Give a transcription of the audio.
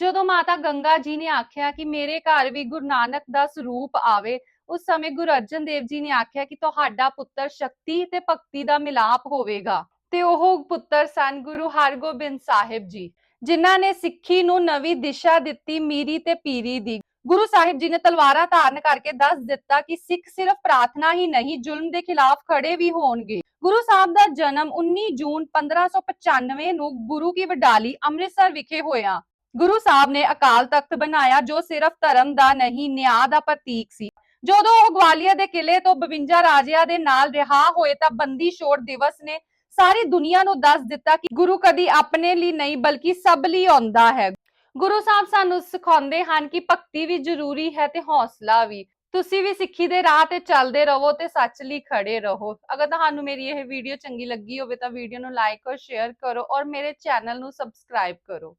ਜਦੋਂ ਮਾਤਾ ਗੰਗਾ ਜੀ ਨੇ ਆਖਿਆ ਕਿ ਮੇਰੇ ਘਰ ਵੀ ਗੁਰੂ ਨਾਨਕ ਦਾ ਸਰੂਪ ਆਵੇ, ਉਸ ਸਮੇਂ ਗੁਰੂ ਅਰਜਨ ਦੇਵ ਜੀ ਨੇ ਆਖਿਆ ਕਿ ਤੁਹਾਡਾ ਪੁੱਤਰ ਸ਼ਕਤੀ ਤੇ ਭਗਤੀ ਦਾ ਮਿਲਾਪ ਹੋਵੇਗਾ। ਤੇ ਉਹ ਪੁੱਤਰ ਸਨ ਗੁਰੂ ਹਰਗੋਬਿੰਦ ਸਾਹਿਬ ਜੀ, ਜਿਨ੍ਹਾਂ ਨੇ ਸਿੱਖੀ ਨੂੰ ਨਵੀਂ ਦਿਸ਼ਾ ਦਿੱਤੀ ਮੀਰੀ ਤੇ ਪੀਰੀ ਦੀ। ਗੁਰੂ ਸਾਹਿਬ ਜੀ ਨੇ ਤਲਵਾਰਾਂ ਧਾਰਨ ਕਰਕੇ ਦੱਸ ਦਿੱਤਾ ਕਿ ਸਿੱਖ ਸਿਰਫ ਪ੍ਰਾਰਥਨਾ ਹੀ ਨਹੀਂ, ਜ਼ੁਲਮ ਦੇ ਖਿਲਾਫ ਖੜੇ ਵੀ ਹੋਣਗੇ। ਗੁਰੂ ਸਾਹਿਬ ਦਾ ਜਨਮ 19 ਜੂਨ 1595 ਨੂੰ ਗੁਰੂ ਕੀ ਵਡਾਲੀ ਅੰਮ੍ਰਿਤਸਰ ਵਿਖੇ ਹੋਇਆ। ਗੁਰੂ ਸਾਹਿਬ ਨੇ ਅਕਾਲ ਤਖਤ ਬਣਾਇਆ, ਜੋ ਸਿਰਫ ਧਰਮ ਦਾ ਨਹੀਂ, ਨਿਆਂ ਦਾ ਪ੍ਰਤੀਕ ਸੀ। ਜਦੋਂ ਉਹ ਗਵਾਲੀਅਰ ਦੇ ਕਿਲੇ ਤੋਂ 52 ਰਾਜਿਆਂ ਦੇ ਨਾਲ ਰਿਹਾ ਹੋਏ ਤਾਂ ਬੰਦੀ ਛੋੜ ਦਿਵਸ ਨੇ ਸਾਰੀ ਦੁਨੀਆ ਨੂੰ ਦੱਸ ਦਿੱਤਾ ਕਿ ਗੁਰੂ ਕਦੀ ਆਪਣੇ ਲਈ ਨਹੀਂ, ਬਲਕਿ ਸਭ ਲਈ ਆਉਂਦਾ ਹੈ। ਗੁਰੂ ਸਾਹਿਬ ਸਾਨੂੰ ਸਿਖਾਉਂਦੇ ਹਨ ਕਿ ਭਗਤੀ ਵੀ ਜ਼ਰੂਰੀ ਹੈ ਤੇ ਹੌਸਲਾ ਵੀ। ਤੁਸੀਂ ਵੀ ਸਿੱਖੀ ਦੇ ਰਾਹ ਤੇ ਚੱਲਦੇ ਰਹੋ ਤੇ ਸੱਚ ਲਈ ਖੜੇ ਰਹੋ। ਅਗਰ ਤੁਹਾਨੂੰ ਮੇਰੀ ਇਹ ਵੀਡੀਓ ਚੰਗੀ ਲੱਗੀ ਹੋਵੇ ਤਾਂ ਵੀਡੀਓ ਨੂੰ ਲਾਈਕ ਔਰ ਸ਼ੇਅਰ ਕਰੋ ਔਰ ਮੇਰੇ ਚੈਨਲ ਨੂੰ ਸਬਸਕ੍ਰਾਈਬ ਕਰੋ।